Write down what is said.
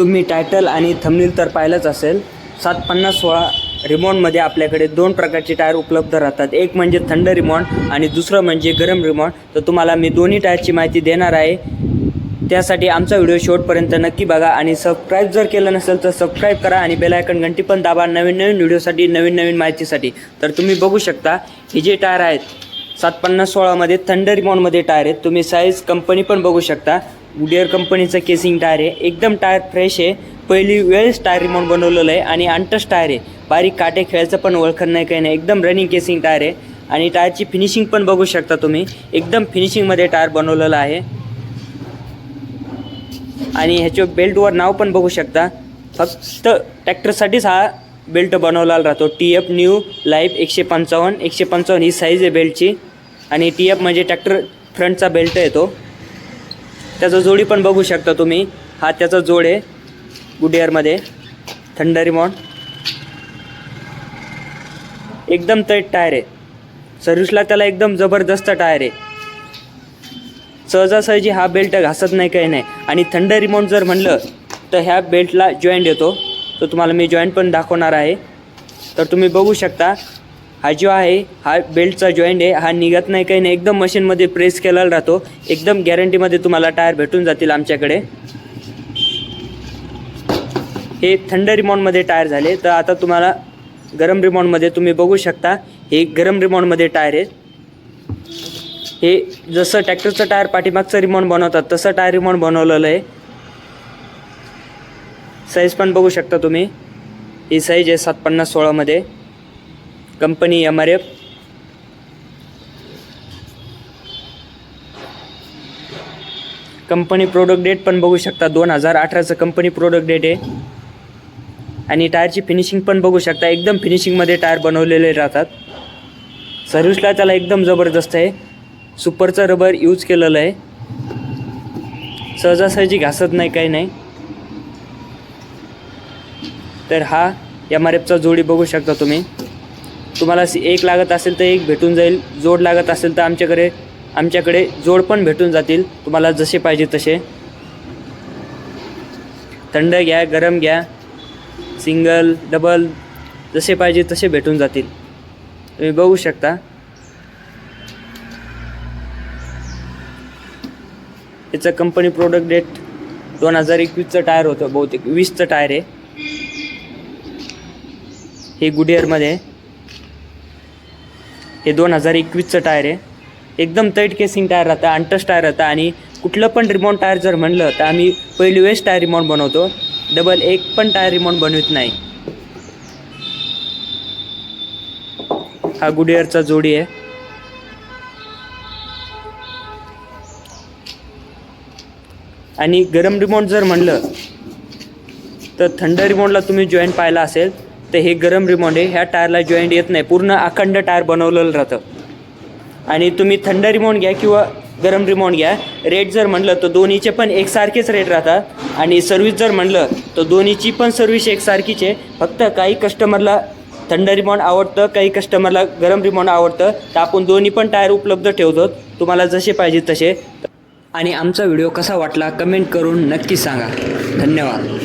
तुम्ही टायटल आणि थंबनेल तर पाहिलंच असेल. सात पन्नास सोळा रिमॉनमध्ये आपल्याकडे दोन प्रकारचे टायर उपलब्ध राहतात. एक म्हणजे थंड रिमॉन आणि दुसरं म्हणजे गरम रिमॉन. तर तुम्हाला मी दोन्ही टायरची माहिती देणार आहे. त्यासाठी आमचा व्हिडिओ शेवटपर्यंत नक्की बघा आणि सबस्क्राईब जर केलं नसेल तर सबस्क्राईब करा आणि बेलायकन घंटी पण दाबा नवीन नवीन व्हिडिओसाठी नवीन नवीन माहितीसाठी. तर तुम्ही बघू शकता हे जे टायर आहेत सात पन्नास सोळामध्ये थंड रिमॉनमध्ये टायर आहेत. तुम्ही साईज कंपनी पण बघू शकता. गुडियर कंपनीचं केसिंग टायर आहे. एकदम टायर फ्रेश आहे. पहिली वेळेस टायर रिमोट बनवलेलं आहे आणि अंटस टायर आहे. बारीक काटे खेळायचं पण ओळखत नाही काही नाही. एकदम रनिंग केसिंग टायर आहे. आणि टायरची फिनिशिंग पण बघू शकता तुम्ही. एकदम फिनिशिंगमध्ये टायर बनवलेलं आहे. आणि ह्याच्या बेल्टवर नाव पण बघू शकता. फक्त ट्रॅक्टरसाठीच हा बेल्ट बनवलेला राहतो. टी एफ न्यू लाईफ एकशे पंचावन्न. एकशे पंचावन्न ही साईज आहे बेल्टची आणि टी एफ म्हणजे ट्रॅक्टर फ्रंटचा बेल्ट येतो त्याचा जोडी पण बघू शकता तुम्ही. हा त्याचा जोड आहे. गुडियरमध्ये थंड रिमोट एकदम तैट टायर आहे. सर्व्हिसला त्याला एकदम जबरदस्त टायर आहे. सहजासहजी हा बेल्ट घासत नाही काही नाही. आणि थंड रिमोट जर म्हणलं तर ह्या बेल्टला जॉईंट येतो. तो तुम्हाला मी जॉईंट पण दाखवणार आहे. तर तुम्ही बघू शकता हा जो आहे हा बेल्टचा जॉईंट आहे हा निघत नाही काही नाही. एकदम मशीनमध्ये प्रेस केलेला राहतो. एकदम गॅरंटीमध्ये तुम्हाला टायर भेटून जातील आमच्याकडे. हे थंड रिमॉनमध्ये टायर झाले. तर आता तुम्हाला गरम रिमॉनमध्ये तुम्ही बघू शकता. हे गरम रिमॉनमध्ये टायर आहे. हे जसं ट्रॅक्टरचं टायर पाठीमागचं रिमॉन बनवतात तसं टायर रिमॉन बनवलेलं आहे. साईज पण बघू शकता तुम्ही. ही साईज आहे सात पन्नास सोळामध्ये company M R F company product date पण बघू शकता. दोन हजार अठराचं कंपनी प्रोडक्ट डेट आहे. आणि टायरची फिनिशिंग पण बघू शकता. एकदम फिनिशिंगमध्ये टायर बनवलेले राहतात. सर्व्हिसला त्याला एकदम जबरदस्त आहे. सुपरचं रबर यूज केलेलं आहे. सहजासहजी घासत नाही काही नाही. तर हा एम आर एफचा जोडी बघू शकता तुम्ही. तुम्हाला एक लागत असेल तर एक भेटून जाईल. जोड लागत असेल तर आमच्याकडे आमच्याकडे जोड पण भेटून जातील. तुम्हाला जसे पाहिजे तसे. थंड घ्या गरम घ्या. सिंगल डबल जसे पाहिजे तसे भेटून जातील. तुम्ही बघू शकता. याचं कंपनी प्रोडक्ट डेट दोन हजार एकवीसचं टायर होतं. बहुतेक वीसचं टायर आहे. हे गुडियरमध्ये आहे. हे दोन हजार एकवीसचं टायर आहे. एकदम तैट केसिंग टायर राहतं अंटस टायर राहतं आणि कुठलं पण रिमॉन टायर जर म्हणलं तर आम्ही पहिली वेळेस टायर रिमॉन बनवतो. डबल एक पण टायर रिमॉन बनवित नाही. हा गुडियरचा जोडी आहे. आणि गरम रिमोट जर म्हणलं तर थंड रिमोटला तुम्ही जॉईंट पाहिला असेल तर हे गरम रिमोट आहे. ह्या टायरला जॉईंट येत नाही. पूर्ण अखंड टायर बनवलेलं राहतं. आणि तुम्ही थंड रिमोट घ्या किंवा गरम रिमोट घ्या. रेट जर म्हणलं तर दोन्हीचे पण एकसारखेच रेट राहतात. आणि सर्व्हिस जर म्हणलं तर दोन्हीची पण सर्व्हिस एकसारखीच आहे. फक्त काही कस्टमरला थंड रिमोट आवडतं काही कस्टमरला गरम रिमोट आवडतं. तर आपण दोन्ही पण टायर उपलब्ध ठेवतो तुम्हाला जसे पाहिजे तसे. आणि आमचा व्हिडिओ कसा वाटला कमेंट करून नक्की सांगा. धन्यवाद.